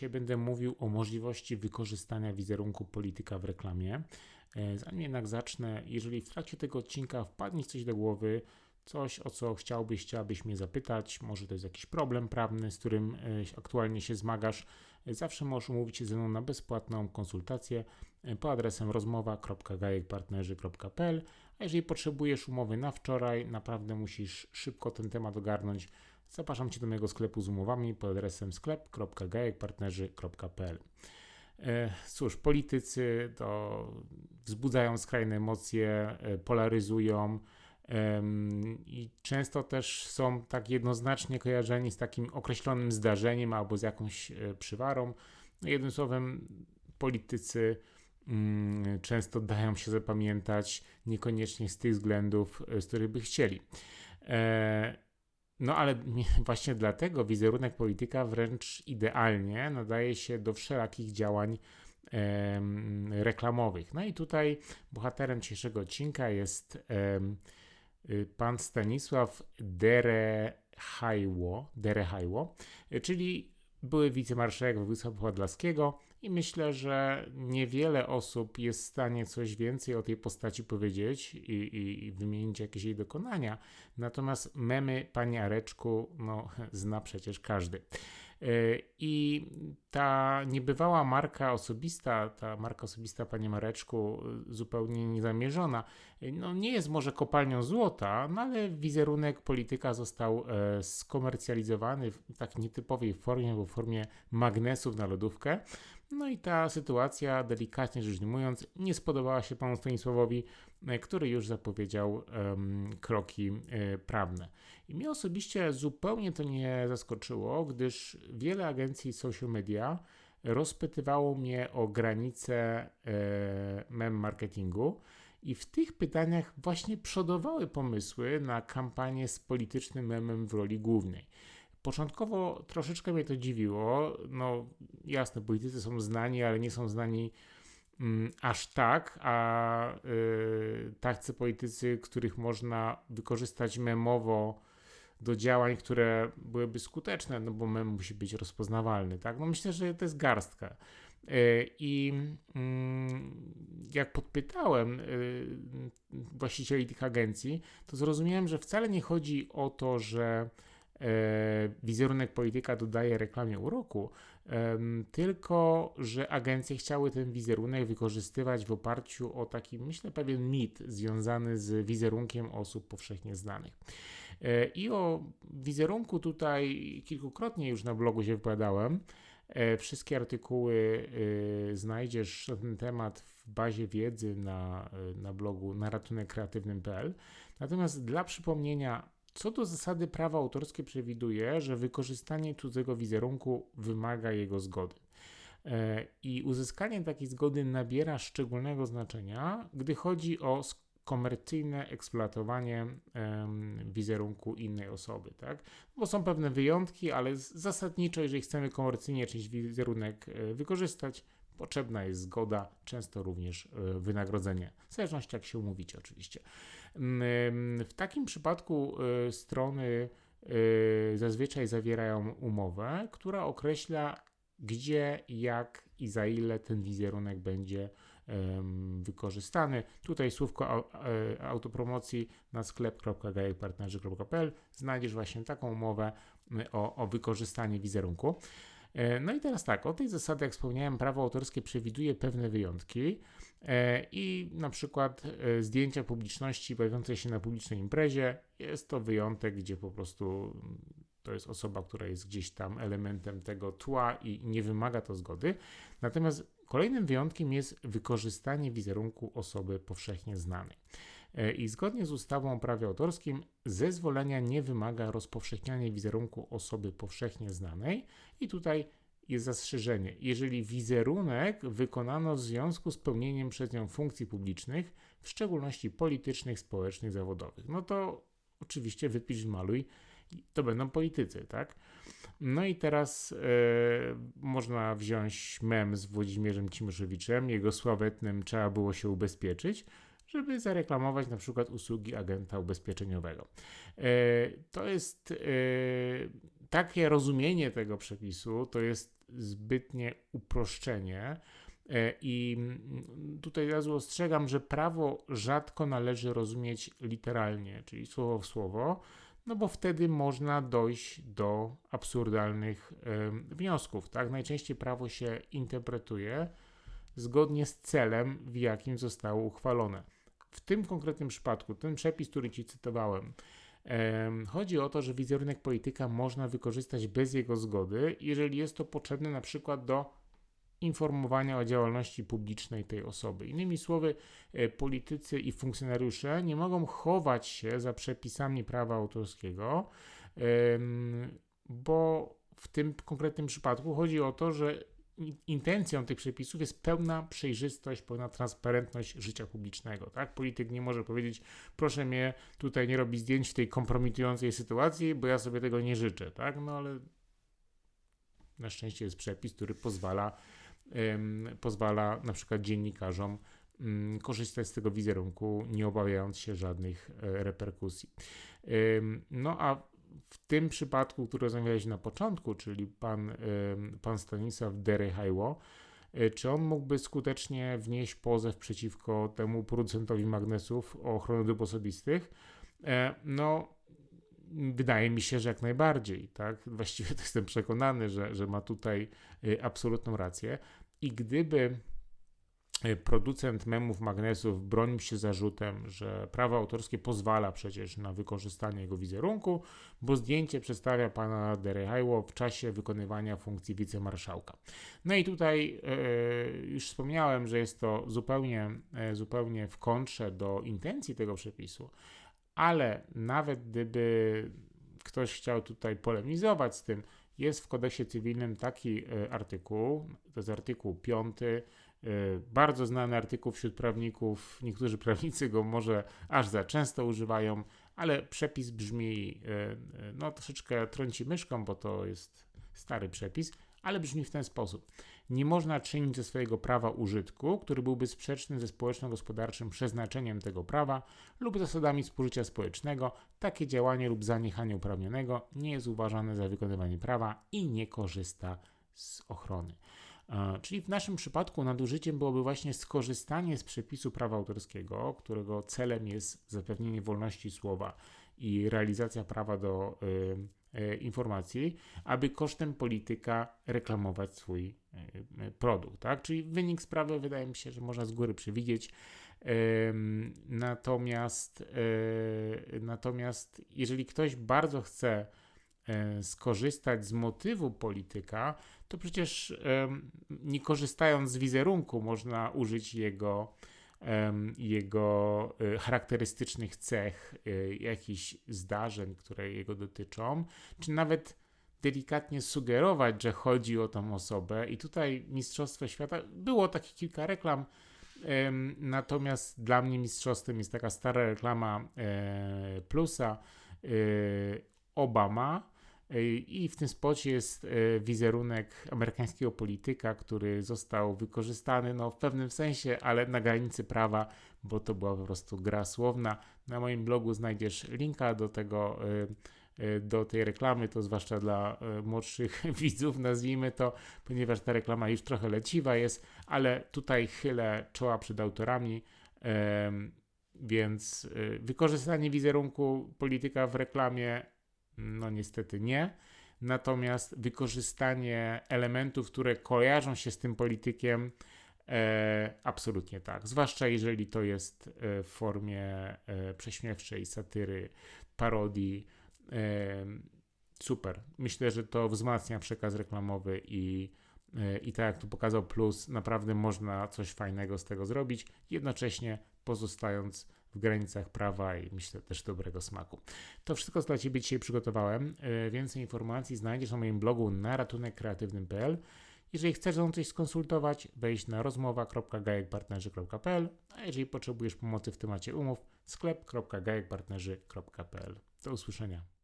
Dzisiaj będę mówił o możliwości wykorzystania wizerunku polityka w reklamie. E, zanim jednak zacznę, jeżeli w trakcie tego odcinka wpadnie coś do głowy, coś o co chciałbyś, chciałabyś mnie zapytać, może to jest jakiś problem prawny, z którym e, aktualnie się zmagasz, e, zawsze możesz umówić się ze mną na bezpłatną konsultację po adresem rozmowa.gajekpartnerzy.pl A jeżeli potrzebujesz umowy na wczoraj, naprawdę musisz szybko ten temat ogarnąć, zapraszam Cię do mojego sklepu z umowami pod adresem sklep.gajekpartnerzy.pl E, Cóż, politycy to wzbudzają skrajne emocje, e, polaryzują i często też są tak jednoznacznie kojarzeni z takim określonym zdarzeniem albo z jakąś e, przywarą. No, jednym słowem, politycy mm, często dają się zapamiętać niekoniecznie z tych względów, z których by chcieli. E, no ale właśnie dlatego wizerunek polityka wręcz idealnie nadaje się do wszelakich działań em, reklamowych. No i tutaj bohaterem dzisiejszego odcinka jest y, pan Stanisław Derehajło, Derehajło, czyli były wicemarszałek województwa podlaskiego i myślę, że niewiele osób jest w stanie coś więcej o tej postaci powiedzieć i, i, i wymienić jakieś jej dokonania. Natomiast memy Pani Areczku no, zna przecież każdy. Yy, I ta niebywała marka osobista, ta marka osobista Panie Mareczku, yy, zupełnie niezamierzona, yy, no nie jest może kopalnią złota, no ale wizerunek polityka został e, skomercjalizowany w tak nietypowej formie, bo w formie magnesów na lodówkę. No i ta sytuacja, delikatnie rzecz ujmując, nie spodobała się panu Stanisławowi, e, który już zapowiedział em, kroki e, prawne. I mnie osobiście zupełnie to nie zaskoczyło, gdyż wiele agencji social media rozpytywało mnie o granice e, mem marketingu. I w tych pytaniach właśnie przodowały pomysły na kampanię z politycznym memem w roli głównej. Początkowo troszeczkę mnie to dziwiło. No jasne, politycy są znani, ale nie są znani aż tak, a y, tacy politycy, których można wykorzystać memowo do działań, które byłyby skuteczne, no bo mem musi być rozpoznawalny, tak? No myślę, że to jest garstka. Y, I mm, jak podpytałem y, właścicieli tych agencji, to zrozumiałem, że wcale nie chodzi o to, że wizerunek polityka dodaje reklamie uroku, tylko że agencje chciały ten wizerunek wykorzystywać w oparciu o taki, myślę, pewien mit związany z wizerunkiem osób powszechnie znanych. E, I o wizerunku tutaj kilkukrotnie już na blogu się wypowiadałem. E, Wszystkie artykuły e, znajdziesz na ten temat w bazie wiedzy na, e, na blogu naratunekreatywnym.pl. Natomiast dla przypomnienia, co do zasady prawo autorskie przewiduje, że wykorzystanie cudzego wizerunku wymaga jego zgody. E, I uzyskanie takiej zgody nabiera szczególnego znaczenia, gdy chodzi o komercyjne eksploatowanie wizerunku innej osoby, tak? Bo są pewne wyjątki, ale zasadniczo, jeżeli chcemy komercyjnie czyjś wizerunek e, wykorzystać, potrzebna jest zgoda, często również e, wynagrodzenie, w zależności jak się umówicie oczywiście. Mm, W takim przypadku e, strony e, zazwyczaj zawierają umowę, która określa, gdzie, jak i za ile ten wizerunek będzie wykorzystany. Tutaj słówko au- autopromocji na sklep.gajekpartnerzy.pl znajdziesz właśnie taką umowę o, o wykorzystanie wizerunku. E, No i teraz tak, o tej zasady, jak wspomniałem, prawo autorskie przewiduje pewne wyjątki e, i na przykład e, zdjęcia publiczności bawiącej się na publicznej imprezie jest to wyjątek, gdzie po prostu mm, to jest osoba, która jest gdzieś tam elementem tego tła i nie wymaga to zgody. Natomiast kolejnym wyjątkiem jest wykorzystanie wizerunku osoby powszechnie znanej. E, I zgodnie z ustawą o prawie autorskim zezwolenia nie wymaga rozpowszechniania wizerunku osoby powszechnie znanej i tutaj jest zastrzeżenie. Jeżeli wizerunek wykonano w związku z pełnieniem przez nią funkcji publicznych, w szczególności politycznych, społecznych, zawodowych, no to oczywiście wypisz, maluj, to będą politycy, tak? No i teraz e, można wziąć mem z Włodzimierzem Cimoszewiczem, jego sławetnym trzeba było się ubezpieczyć, żeby zareklamować na przykład usługi agenta ubezpieczeniowego. E, To jest e, takie rozumienie tego przepisu, to jest zbytnie uproszczenie. E, I mm, tutaj od razu ostrzegam, że prawo rzadko należy rozumieć literalnie, czyli słowo w słowo, no bo wtedy można dojść do absurdalnych y, wniosków. Tak? Najczęściej prawo się interpretuje zgodnie z celem, w jakim zostało uchwalone. W tym konkretnym przypadku, ten przepis, który Ci cytowałem, Chodzi o to, że wizerunek polityka można wykorzystać bez jego zgody, jeżeli jest to potrzebne na przykład do informowania o działalności publicznej tej osoby. Innymi słowy, e, politycy i funkcjonariusze nie mogą chować się za przepisami prawa autorskiego, bo w tym konkretnym przypadku chodzi o to, że intencją tych przepisów jest pełna przejrzystość, pełna transparentność życia publicznego. Tak? Polityk nie może powiedzieć, proszę mnie tutaj nie robić zdjęć w tej kompromitującej sytuacji, bo ja sobie tego nie życzę. Tak? No ale na szczęście jest przepis, który pozwala, ym, pozwala na przykład dziennikarzom ym, korzystać z tego wizerunku, nie obawiając się żadnych y, reperkusji. Ym, no a w tym przypadku, który rozmawialiśmy na początku, czyli pan, pan Stanisław Derehajło, e, czy on mógłby skutecznie wnieść pozew przeciwko temu producentowi magnesów o ochronę dóbr osobistych? E, no, wydaje mi się, że jak najbardziej, tak? Właściwie to jestem przekonany, że, że ma tutaj e, absolutną rację. I gdyby producent memów magnesów bronił się zarzutem, że prawo autorskie pozwala przecież na wykorzystanie jego wizerunku, bo zdjęcie przedstawia pana Derehajło w czasie wykonywania funkcji wicemarszałka. No i tutaj e, już wspomniałem, że jest to zupełnie, zupełnie w kontrze do intencji tego przepisu, ale nawet gdyby ktoś chciał tutaj polemizować z tym, jest w kodeksie cywilnym taki artykuł, to jest artykuł 5, Y, bardzo znany artykuł wśród prawników. Niektórzy prawnicy go może aż za często używają, ale przepis brzmi, y, y, no troszeczkę trąci myszką, bo to jest stary przepis, ale brzmi w ten sposób. Nie można czynić ze swojego prawa użytku, który byłby sprzeczny ze społeczno-gospodarczym przeznaczeniem tego prawa lub zasadami współżycia społecznego. Takie działanie lub zaniechanie uprawnionego nie jest uważane za wykonywanie prawa i nie korzysta z ochrony. Czyli w naszym przypadku nadużyciem byłoby właśnie skorzystanie z przepisu prawa autorskiego, którego celem jest zapewnienie wolności słowa i realizacja prawa do y, y, informacji, aby kosztem polityka reklamować swój y, produkt. Tak? Czyli wynik sprawy wydaje mi się, że można z góry przewidzieć. Natomiast, natomiast jeżeli ktoś bardzo chce skorzystać z motywu polityka, to przecież nie korzystając z wizerunku można użyć jego, jego e, charakterystycznych cech, e, jakichś zdarzeń, które jego dotyczą, czy nawet delikatnie sugerować, że chodzi o tą osobę. I tutaj Mistrzostwo Świata, było takich kilka reklam, natomiast dla mnie mistrzostwem jest taka stara reklama Plusa, Obama. I w tym spocie jest e, wizerunek amerykańskiego polityka, który został wykorzystany no, w pewnym sensie, ale na granicy prawa, bo to była po prostu gra słowna. Na moim blogu znajdziesz linka do tego, e, e, do tej reklamy, to zwłaszcza dla młodszych widzów, nazwijmy to, ponieważ ta reklama już trochę leciwa jest, ale tutaj chylę czoła przed autorami. Więc wykorzystanie wizerunku polityka w reklamie no niestety nie. Natomiast wykorzystanie elementów, które kojarzą się z tym politykiem, e, absolutnie tak. Zwłaszcza jeżeli to jest e, w formie e, prześmiewczej, satyry, parodii. E, super. Myślę, że to wzmacnia przekaz reklamowy i, e, i tak jak tu pokazał Plus, naprawdę można coś fajnego z tego zrobić, jednocześnie pozostając w granicach prawa i myślę też dobrego smaku. To wszystko dla Ciebie dzisiaj przygotowałem. E, więcej informacji znajdziesz na moim blogu na ratunekkreatywnym.pl. Jeżeli chcesz ze mną coś skonsultować, wejdź na rozmowa.gajekpartnerzy.pl, a jeżeli potrzebujesz pomocy w temacie umów, sklep.gajekpartnerzy.pl. Do usłyszenia.